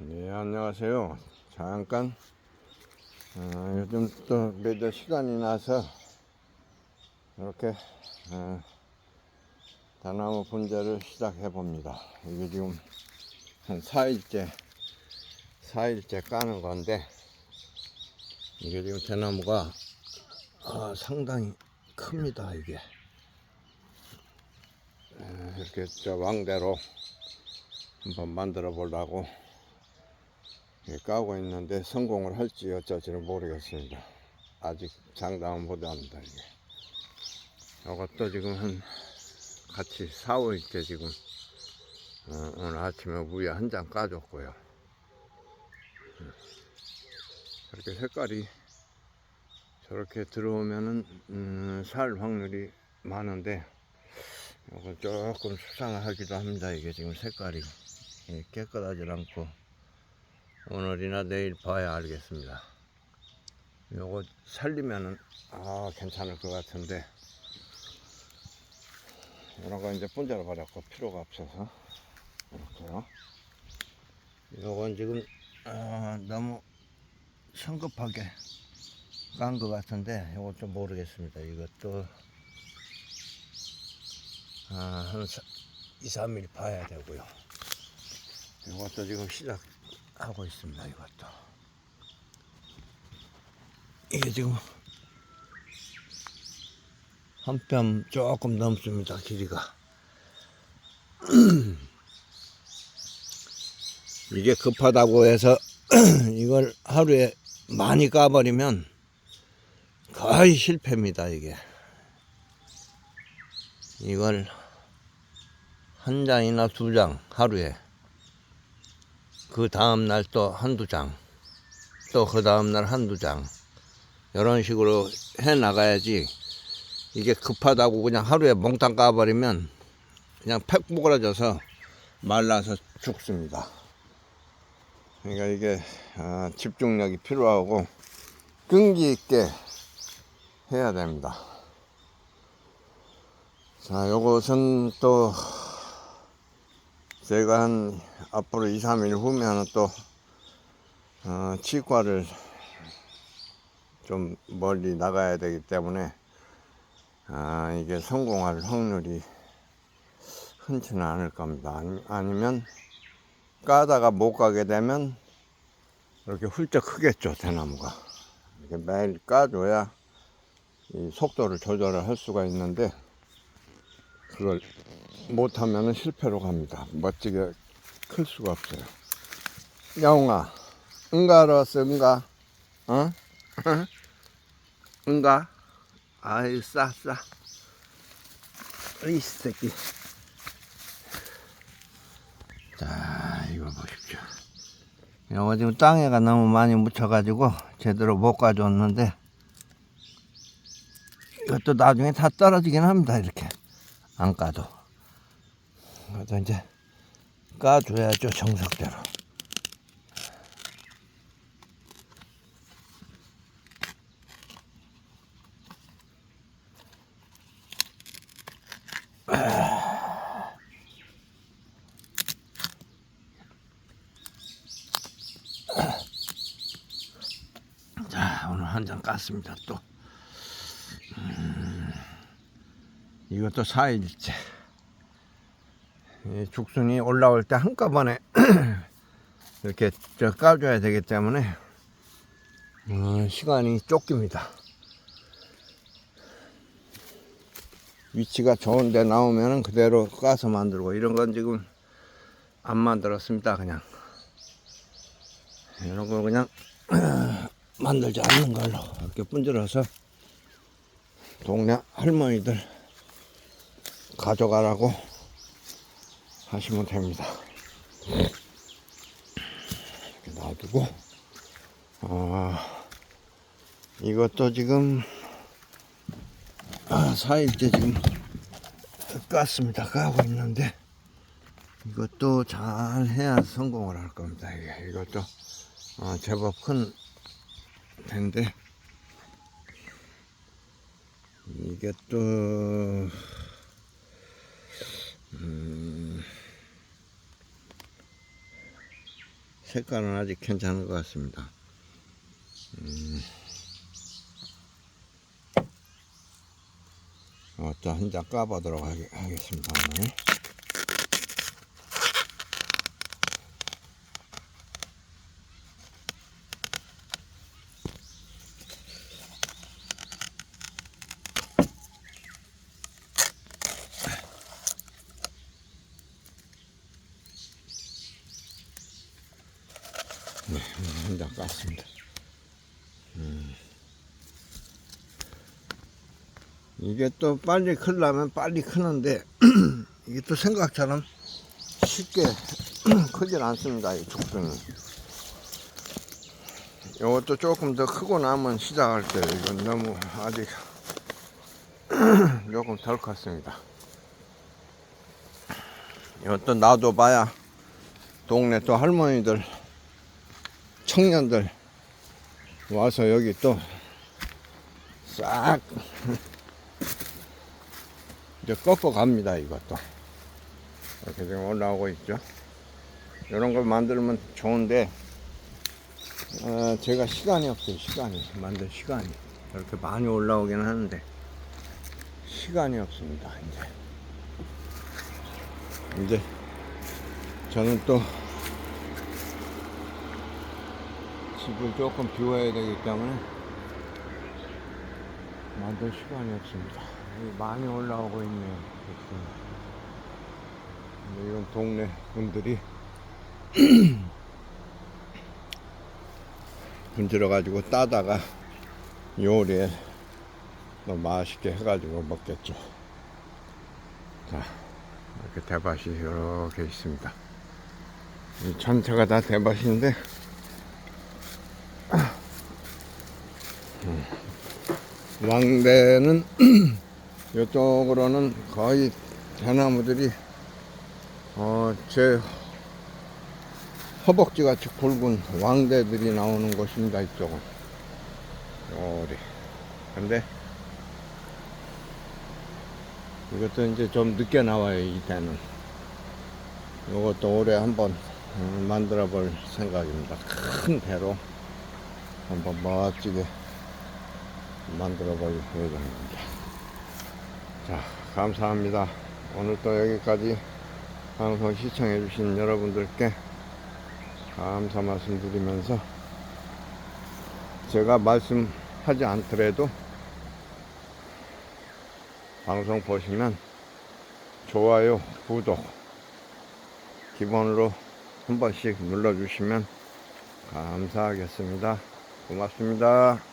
네, 안녕하세요. 잠깐, 어, 요즘 또 매달 시간이 나서, 이렇게, 어, 다나무 분재를 시작해 봅니다. 이게 지금 한 4일째, 4일째 까는 건데, 이게 지금 대나무가, 아, 상당히 큽니다, 이게. 어, 이렇게 저 왕대로 한번 만들어 보려고 예, 까고 있는데 성공을 할지 어쩔지는 모르겠습니다. 아직 장담은 못합니다. 이게. 이것도 지금 한 같이 4, 5일째 지금 어, 오늘 아침에 위에 한 장 까줬고요. 음. 이렇게 색깔이 저렇게 들어오면은 음, 살 확률이 많은데 이거 조금 수상하기도 합니다. 이게 지금 색깔이 예, 깨끗하지 않고 오늘이나 내일 봐야 알겠습니다. 요거 살리면은 아 괜찮을 것 같은데 이런 거 이제 분자로 버렸고 필요가 없어서 이렇게요. 요건 지금 아, 너무 성급하게 깐 것 같은데 이것도 모르겠습니다. 이것도 아, 한 2, 3일 봐야 되고요. 이것도 지금 시작 하고 있습니다. 이것도. 이게 지금 한 뼘 조금 넘습니다. 길이가. 이게 급하다고 해서 이걸 하루에 많이 까버리면 거의 실패입니다. 이게. 이걸 한 장이나 두 장 하루에 그 다음날 또 한두 장 또 그 다음날 한두 장. 이런 식으로 해 나가야지 이게 급하다고 그냥 하루에 몽땅 까버리면 그냥 팩 부그러져서 말라서 죽습니다. 그러니까 이게 아, 집중력이 필요하고 끈기 있게 해야 됩니다. 자, 요것은 또 제가 한 앞으로 2, 3일 후면 또 어, 치과를 좀 멀리 나가야 되기 때문에 아, 이게 성공할 확률이 흔치는 않을 겁니다. 아니, 아니면 까다가 못 가게 되면 이렇게 훌쩍 크겠죠, 대나무가. 이렇게 매일 까줘야 이 속도를 조절을 할 수가 있는데 그걸 못하면 실패로 갑니다. 멋지게 클 수가 없어요. 영아, 응가로서 응가, 어? 응가? 아이 싸 싸. 이 새끼. 자, 이거 보십시오. 이거 지금 땅에가 너무 많이 묻혀가지고 제대로 못 가져왔는데 이것도 나중에 다 떨어지긴 합니다. 이렇게. 안 까도. 그래도 이제 까줘야죠, 정석대로. 자, 오늘 한 장 깠습니다, 또. 이것도 4일째. 이 죽순이 올라올 때 한꺼번에 이렇게 저 까줘야 되기 때문에 어, 시간이 쫓깁니다. 위치가 좋은데 나오면 그대로 까서 만들고 이런 건 지금 안 만들었습니다. 그냥 이런 거 그냥 만들지 않는 걸로 이렇게 분질러서 동네 할머니들 가져가라고 하시면 됩니다. 이렇게 놔두고, 아, 이것도 지금, 아, 4일째 지금 깠습니다. 까고 있는데, 이것도 잘 해야 성공을 할 겁니다. 이게. 이것도, 어, 제법 큰 텐데, 이게 또, 음, 색깔은 아직 괜찮은 것 같습니다. 음. 어, 또한 장 까보도록 하겠, 하겠습니다. 오늘. 네, 한장 깠습니다. 음. 이게 또 빨리 크려면 빨리 크는데 이게 또 생각처럼 쉽게 크질 않습니다. 이 죽순이. 이것도 조금 더 크고 나면 시작할 때 이건 너무 아직 조금 덜 컸습니다. 이것도 놔둬봐야 동네 또 할머니들 청년들 와서 여기 또 싹 이제 꺾어 갑니다 이것도. 이렇게 지금 올라오고 있죠. 이런 걸 만들면 좋은데 어, 제가 시간이 없어요 시간이. 만들 시간이. 이렇게 많이 올라오긴 하는데 시간이 없습니다 이제. 이제 저는 또 집을 조금 비워야 되기 때문에 만들 시간이 없습니다. 많이 올라오고 있네요. 근데 이건 동네 분들이 분질러 가지고 따다가 요리에 또 맛있게 해가지고 먹겠죠. 자, 이렇게 대밭이 이렇게 있습니다. 이 전체가 다 대밭인데 왕대는 이쪽으로는 거의 대나무들이 어, 제 허벅지 같이 굵은 왕대들이 나오는 곳입니다. 이쪽은 요리. 근데 이것도 이제 좀 늦게 나와요. 이때는. 이것도 올해 한번 어, 만들어 볼 생각입니다. 큰 배로 한번 멋지게 만들어 볼 예정입니다. 자, 감사합니다. 오늘 또 여기까지 방송 시청해 주신 여러분들께 감사 말씀드리면서 제가 말씀하지 않더라도 방송 보시면 좋아요, 구독 기본으로 한 번씩 눌러주시면 감사하겠습니다. 고맙습니다.